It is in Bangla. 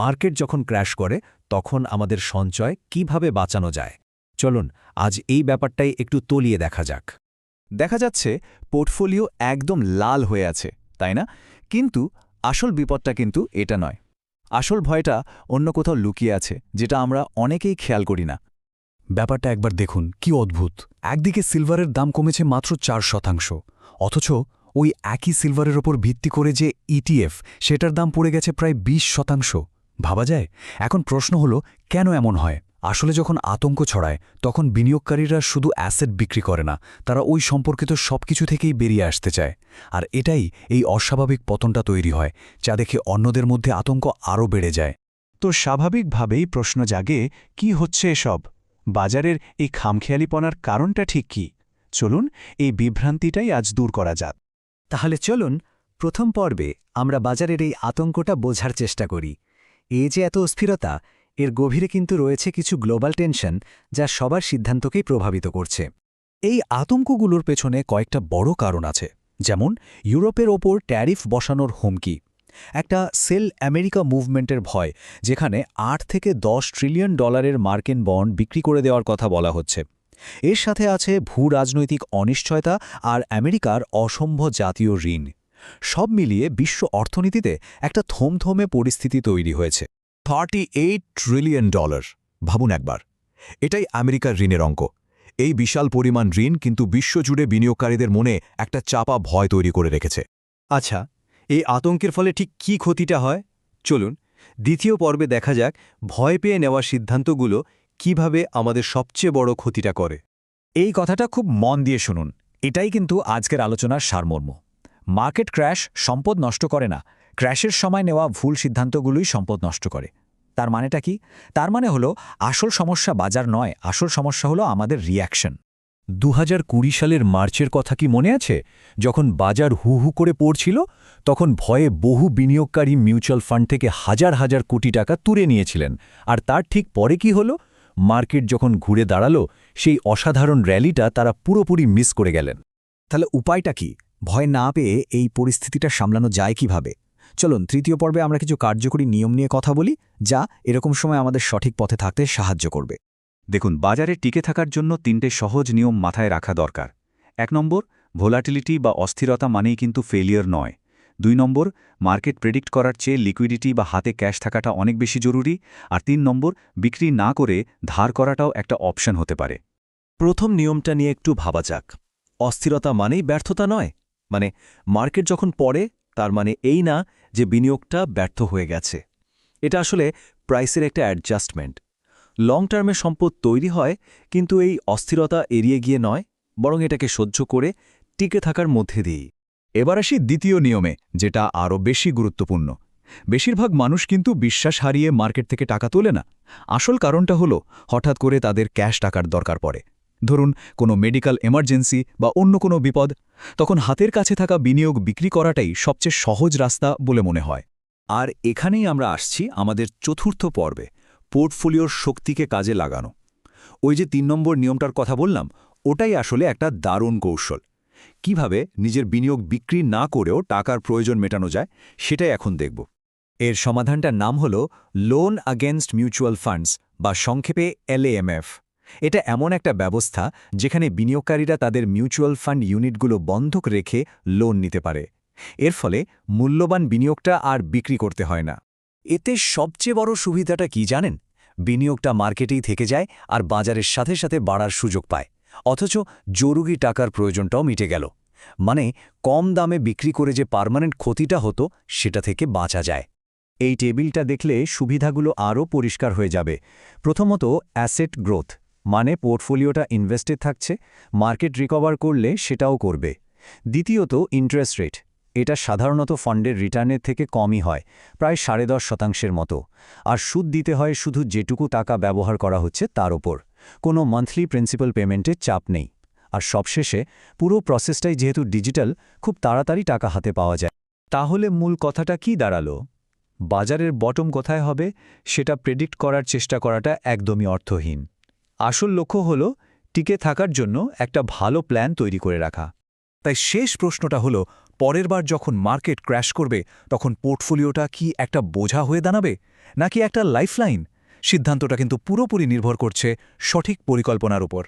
মার্কেট যখন ক্র্যাশ করে, তখন আমাদের সঞ্চয় কীভাবে বাঁচানো যায়? চলুন, আজ এই ব্যাপারটাই একটু তলিয়ে দেখা যাক। দেখা যাচ্ছে, পোর্টফোলিও একদম লাল হয়ে আছে, তাই না? কিন্তু আসল বিপদটা কিন্তু এটা নয়। আসল ভয়টা অন্য কোথাও লুকিয়ে আছে, যেটা আমরা অনেকেই খেয়াল করি না। ব্যাপারটা একবার দেখুন, কি অদ্ভুত। একদিকে সিলভারের দাম কমেছে মাত্র চার শতাংশ, অথচ ওই একই সিলভারের ওপর ভিত্তি করে যে ইটিএফ সেটার দাম পড়ে গেছে প্রায় ২০ শতাংশ। ভাবা যায়? এখন প্রশ্ন হলো, কেন এমন হয়? আসলে যখন আতঙ্ক ছড়ায়, তখন বিনিয়োগকারীরা শুধু অ্যাসেট বিক্রি করে না, তারা ওই সম্পর্কিত সবকিছু থেকেই বেরিয়ে আসতে চায়। আর এটাই এই অস্বাভাবিক পতনটা তৈরি হয়, যা দেখে অন্যদের মধ্যে আতঙ্ক আরও বেড়ে যায়। তো স্বাভাবিকভাবেই প্রশ্ন জাগে, কি হচ্ছে এসব? বাজারের এই খামখেয়ালিপনার কারণটা ঠিক কি? চলুন, এই বিভ্রান্তিটাই আজ দূর করা যাক। তাহলে চলুন, প্রথম পর্বে আমরা বাজারের এই আতঙ্কটা বোঝার চেষ্টা করি। এই যে এত অস্থিরতা, এর গভীরে কিন্তু রয়েছে কিছু গ্লোবাল টেনশন যা সবার সিদ্ধান্তকেই প্রভাবিত করছে। এই আতঙ্কগুলোর পেছনে কয়েকটা বড় কারণ আছে, যেমন ইউরোপের ওপর ট্যারিফ বসানোর হুমকি, একটা সেল আমেরিকা মুভমেন্টের ভয়, যেখানে আট থেকে দশ ট্রিলিয়ন ডলারের মার্কিন বন্ড বিক্রি করে দেওয়ার কথা বলা হচ্ছে। এর সাথে আছে ভূ রাজনৈতিক অনিশ্চয়তা আর আমেরিকার অসম্ভ জাতীয় ঋণ। সব মিলিয়ে বিশ্ব অর্থনীতিতে একটা থমথমে পরিস্থিতি তৈরি হয়েছে। থার্টি এইট ট্রিলিয়ন ডলার ভাবুন একবার। এটাই আমেরিকার ঋণের অঙ্ক। এই বিশাল পরিমাণ ঋণ কিন্তু বিশ্বজুড়ে বিনিয়োগকারীদের মনে একটা চাপা ভয় তৈরি করে রেখেছে। আচ্ছা এই আতঙ্কের ফলে ঠিক কি ক্ষতিটা হয়? চলুন, দ্বিতীয় পর্বে দেখা যাক ভয় পেয়ে নেওয়া সিদ্ধান্তগুলো কীভাবে আমাদের সবচেয়ে বড় ক্ষতিটা করে। এই কথাটা খুব মন দিয়ে শুনুন। এটাই কিন্তু আজকের আলোচনার সারমর্ম। মার্কেট ক্র্যাশ সম্পদ নষ্ট করে না। ক্র্যাশের সময় নেওয়া ভুল সিদ্ধান্তগুলোই সম্পদ নষ্ট করে। তার মানেটা কি? তার মানে হলো, আসল সমস্যা বাজার নয়, আসল সমস্যা হলো আমাদের রিয়াকশন দু হাজার কুড়ি সালের মার্চের কথা কি মনে আছে? যখন বাজার হু হু করে পড়ছিল, তখন ভয়ে বহু বিনিয়োগকারী মিউচুয়াল ফান্ড থেকে হাজার হাজার কোটি টাকা তুলে নিয়েছিলেন। আর তার ঠিক পরে কি হলো? মার্কেট যখন ঘুরে দাঁড়াল, সেই অসাধারণ র্যালিটা তারা পুরোপুরি মিস করে গেলেন। তাহলে উপায়টা কি? ভয় না পেয়ে এই পরিস্থিতিটা সামলানো যায় কীভাবে? চলুন, তৃতীয় পর্বে আমরা কিছু কার্যকরী নিয়ম নিয়ে কথা বলি, যা এরকম সময় আমাদের সঠিক পথে থাকতে সাহায্য করবে। দেখুন, বাজারে টিকে থাকার জন্য তিনটে সহজ নিয়ম মাথায় রাখা দরকার। এক নম্বর, ভোলাটিলিটি বা অস্থিরতা মানেই কিন্তু ফেলিয়ার নয়। দুই নম্বর, মার্কেট প্রেডিক্ট করার চেয়ে লিকুইডিটি বা হাতে ক্যাশ থাকাটা অনেক বেশি জরুরি। আর তিন নম্বর, বিক্রি না করে ধার করাটাও একটা অপশন হতে পারে। প্রথম নিয়মটা নিয়ে একটু ভাবা যাক। অস্থিরতা মানেই ব্যর্থতা নয়? মানে মার্কেট যখন পড়ে, তার মানে এই না যে বিনিয়োগটা ব্যর্থ হয়ে গেছে। এটা আসলে প্রাইসের একটা অ্যাডজাস্টমেন্ট। লং টার্মে সম্পদ তৈরি হয়, কিন্তু এই অস্থিরতা এড়িয়ে গিয়ে নয়, বরং এটাকে সহ্য করে টিকে থাকার মধ্যে দিয়েই। এবার আসি দ্বিতীয় নিয়মে, যেটা আরও বেশি গুরুত্বপূর্ণ। বেশিরভাগ মানুষ কিন্তু বিশ্বাস হারিয়ে মার্কেট থেকে টাকা তোলে না। আসল কারণটা হলো, হঠাৎ করে তাদের ক্যাশ টাকার দরকার পড়ে। ধরুন, কোনো মেডিকেল এমার্জেন্সি বা অন্য কোনো বিপদ, তখন হাতের কাছে থাকা বিনিয়োগ বিক্রি করাটাই সবচেয়ে সহজ রাস্তা বলে মনে হয়। আর এখানেই আমরা আসছি আমাদের চতুর্থ পর্বে, পোর্টফোলিওর শক্তিকে কাজে লাগানো। ওই যে তিন নম্বর নিয়মটার কথা বললাম, ওটাই আসলে একটা দারুণ কৌশল। কীভাবে নিজের বিনিয়োগ বিক্রি না করেও টাকার প্রয়োজন মেটানো যায়, সেটাই এখন দেখব। এর সমাধানটার নাম হল লোন আগেনস্ট মিউচুয়াল ফান্ডস বা সংক্ষেপে এলএএমএফ এটা এমন একটা ব্যবস্থা যেখানে বিনিয়োগকারীরা তাদের মিউচুয়াল ফান্ড ইউনিটগুলো বন্ধক রেখে লোন নিতে পারে। এর ফলে মূল্যবান বিনিয়োগটা আর বিক্রি করতে হয় না। এতে সবচেয়ে বড় সুবিধাটা কি জানেন? বিনিয়োগটা মার্কেটেই থেকে যায় আর বাজারের সাথে সাথে বাড়ার সুযোগ পায়। অথচ জরুরি টাকার প্রয়োজনটাও মিটে গেল। মানে কম দামে বিক্রি করে যে পার্মানেন্ট ক্ষতিটা হতো, সেটা থেকে বাঁচা যায়। এই টেবিলটা দেখলে সুবিধাগুলো আরও পরিষ্কার হয়ে যাবে। প্রথমত অ্যাসেট গ্রোথ। মানে পোর্টফোলিওটা ইনভেস্টেড থাকছে, মার্কেট রিকভার করলে সেটাও করবে। দ্বিতীয়ত ইন্টারেস্ট রেট এটা সাধারণত ফান্ডের রিটার্নের থেকে কমই হয়, প্রায় সাড়ে দশ শতাংশের মতো। আর সুদ দিতে হয় শুধু যেটুকু টাকা ব্যবহার করা হচ্ছে তার ওপর কোনো মান্থলি প্রিন্সিপাল পেমেন্টের চাপ নেই। আর সবশেষে, পুরো প্রসেসটাই যেহেতু ডিজিটাল খুব তাড়াতাড়ি টাকা হাতে পাওয়া যায়। তাহলে মূল কথাটা কি দাঁড়াল? বাজারের বটম কোথায় হবে, সেটা প্রেডিক্ট করার চেষ্টা করাটা একদমই অর্থহীন। আসল লক্ষ্য হল টিকে থাকার জন্য একটা ভালো প্ল্যান তৈরি করে রাখা। তাই শেষ প্রশ্নটা হল, পরের বার যখন মার্কেট ক্র্যাশ করবে, তখন পোর্টফোলিওটা কি একটা বোঝা হয়ে দাঁড়াবে, নাকি একটা লাইফলাইন? সিদ্ধান্তটা কিন্তু পুরোপুরি নির্ভর করছে সঠিক পরিকল্পনার উপর।